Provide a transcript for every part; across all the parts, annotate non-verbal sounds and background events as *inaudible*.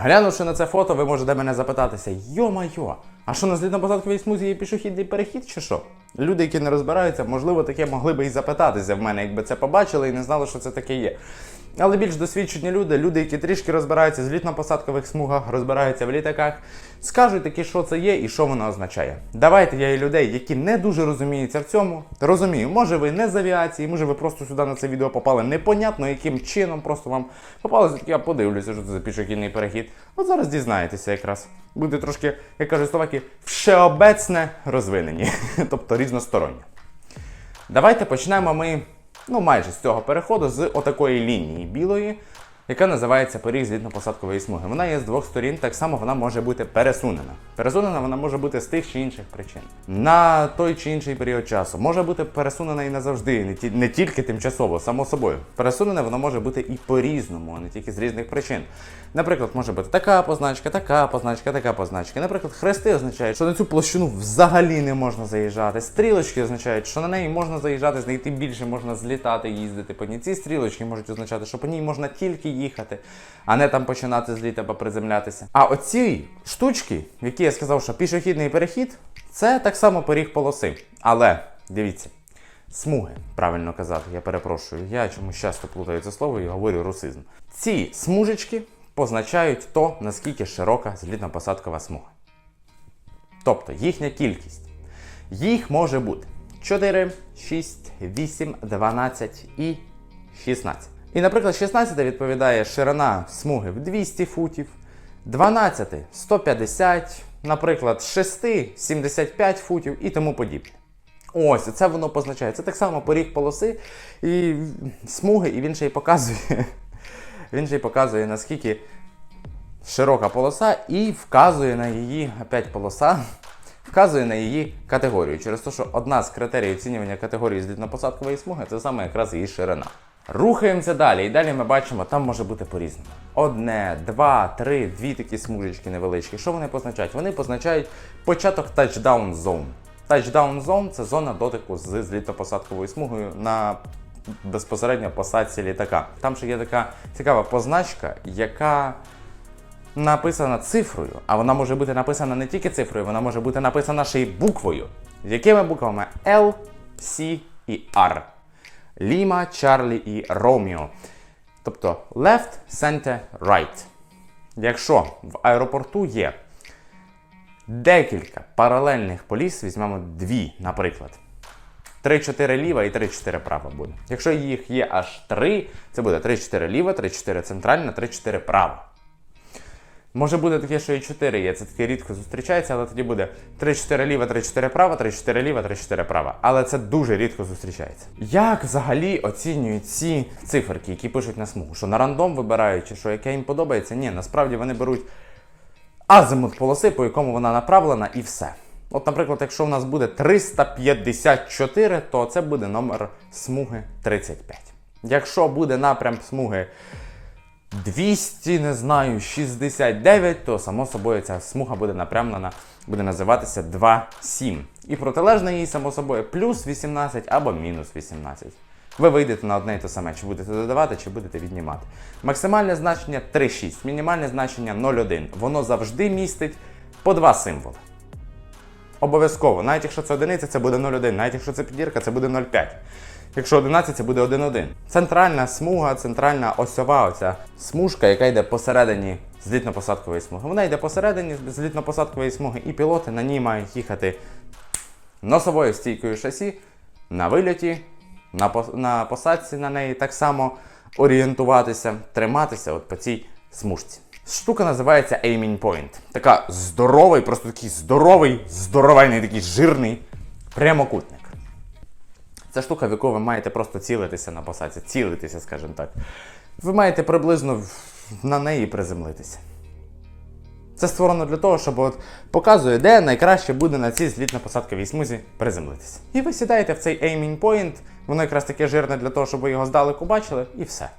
Глянувши на це фото, ви можете мене запитатися: йо-майо, а що на злітно-посадковій смузі є пішохідний перехід чи що? Люди, які не розбираються, можливо, таке могли би і запитатися в мене, якби це побачили і не знали, що це таке є. Але більш досвідчені люди, люди, які трішки розбираються в злітно-посадкових смугах, розбираються в літаках, скажуть таки, що це є і що воно означає. Давайте я і людей, які не дуже розуміються в цьому. Розумію, може ви не з авіації, може ви просто сюди на це відео попали непонятно, яким чином просто вам попалося, я подивлюся, що це за пішохідний перехід. От зараз дізнаєтеся якраз. Буде трошки, як кажуть словаки, всеобецне розвинені, *laughs* тобто різностороннє. Давайте почнемо ми, ну майже з цього переходу, з отакої лінії білої, яка називається поріг злітно-посадкової смуги. Вона є з двох сторін, так само вона може бути пересунена. Пересунена вона може бути з тих чи інших причин. На той чи інший період часу. Може бути пересунена і назавжди, не, ті, не тільки тимчасово, само собою. Пересунена вона може бути і по-різному, а не тільки з різних причин. Наприклад, може бути така позначка, така позначка, така позначка. Наприклад, хрести означають, що на цю площину взагалі не можна заїжджати. Стрілочки означають, що на неї можна заїжджати, з неї тим більше можна злітати, їздити по ній. Ці стрілочки можуть означати, що по ній можна тільки їхати, а не там починати зліт або приземлятися. А оці штучки, які я сказав, що пішохідний перехід, це так само поріг полоси. Але дивіться. Смуги, правильно казати, я перепрошую. Я чомусь часто плутаю це слово і говорю русизм. Ці смужечки позначають то, наскільки широка злітно-посадкова смуга. Тобто їхня кількість. Їх може бути 4, 6, 8, 12 і 16. І, наприклад, 16 відповідає ширина смуги в 200 футів, 12 150, наприклад, 6 75 футів і тому подібне. Ось, це воно позначає. Це так само поріг полоси і смуги, і він ще й показує. *laughs* Він ще й показує, наскільки широка полоса, і вказує на її, опять полоса, *laughs* вказує на її категорію. Через те, що одна з критерій оцінювання категорії злітно-посадкової смуги це саме якраз її ширина. Рухаємося далі, і далі ми бачимо, там може бути по-різному. Одне, два, три, дві такі смужечки невеличкі. Що вони позначають? Вони позначають початок touchdown zone. Touchdown zone – це зона дотику з злітно-посадковою смугою на безпосередньо посадці літака. Там ще є така цікава позначка, яка написана цифрою, а вона може бути написана не тільки цифрою, вона може бути написана ще й буквою. Якими буквами L, C і R. Ліма, Чарлі і Ромео. Тобто left, center, right. Якщо в аеропорту є декілька паралельних поліс, візьмемо дві, наприклад. 3-4 ліва і 3-4 права буде. Якщо їх є аж 3, це буде 3-4 ліва, 3-4 центральна, 3-4 права. Може бути таке, що і 4 є, це таке рідко зустрічається, але тоді буде 3-4 ліва, 3-4 права, 3-4 ліва, 3-4 права. Але це дуже рідко зустрічається. Як взагалі оцінюють ці циферки, які пишуть на смугу? Що на рандом вибирають, чи що яке їм подобається? Ні, насправді вони беруть азимут полоси, по якому вона направлена, і все. От, наприклад, якщо у нас буде 354, то це буде номер смуги 35. Якщо буде напрям смуги 200, не знаю, 69, то само собою ця смуга буде напрямлена, буде називатися 2,7. І протилежна їй, само собою, плюс 18 або мінус 18. Ви вийдете на одне і те саме, чи будете додавати, чи будете віднімати. Максимальне значення 3,6, мінімальне значення 0,1. Воно завжди містить по два символи. Обов'язково, навіть якщо це одиниця, це буде 0,1, навіть якщо це підірка, це буде 0,5. Якщо 11, це буде 1,1. Центральна смуга, центральна осьова, оця смужка, яка йде посередині злітно-посадкової смуги. Вона йде посередині злітно-посадкової смуги, і пілоти на ній мають їхати носовою стійкою шасі на вильоті, на, на посадці на неї так само орієнтуватися, триматися от по цій смужці. Штука називається Aiming Point. Така здоровий, просто такий здоровий, здоровенний, такий жирний прямокутник. Це штука, в яку ви маєте просто цілитися на посадці, цілитися, скажімо так. Ви маєте приблизно на неї приземлитися. Це створено для того, щоб от показує, де найкраще буде на цій злітно-посадковій смузі приземлитися. І ви сідаєте в цей aiming point, воно якраз таке жирне для того, щоб ви його здалеку бачили, і все.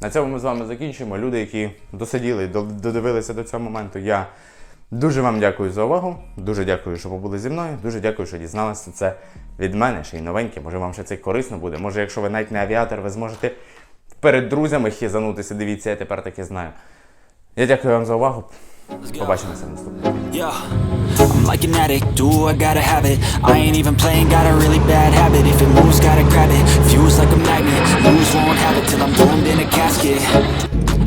На цьому ми з вами закінчимо. Люди, які досиділи додивилися до цього моменту, я дуже вам дякую за увагу. Дуже дякую, що побули зі мною. Дуже дякую, що дізналися це від мене, ще й новеньке. Може, вам ще це корисно буде. Може, якщо ви навіть не авіатор, ви зможете перед друзями хізанутися. Дивіться, я тепер таке знаю. Я дякую вам за увагу. Побачимося. Yeah. I'm like an addict, do I gotta have it I ain't even playing, got a really bad habit If it moves, gotta grab it, fuse like a magnet Lose, won't have it till I'm doomed in a casket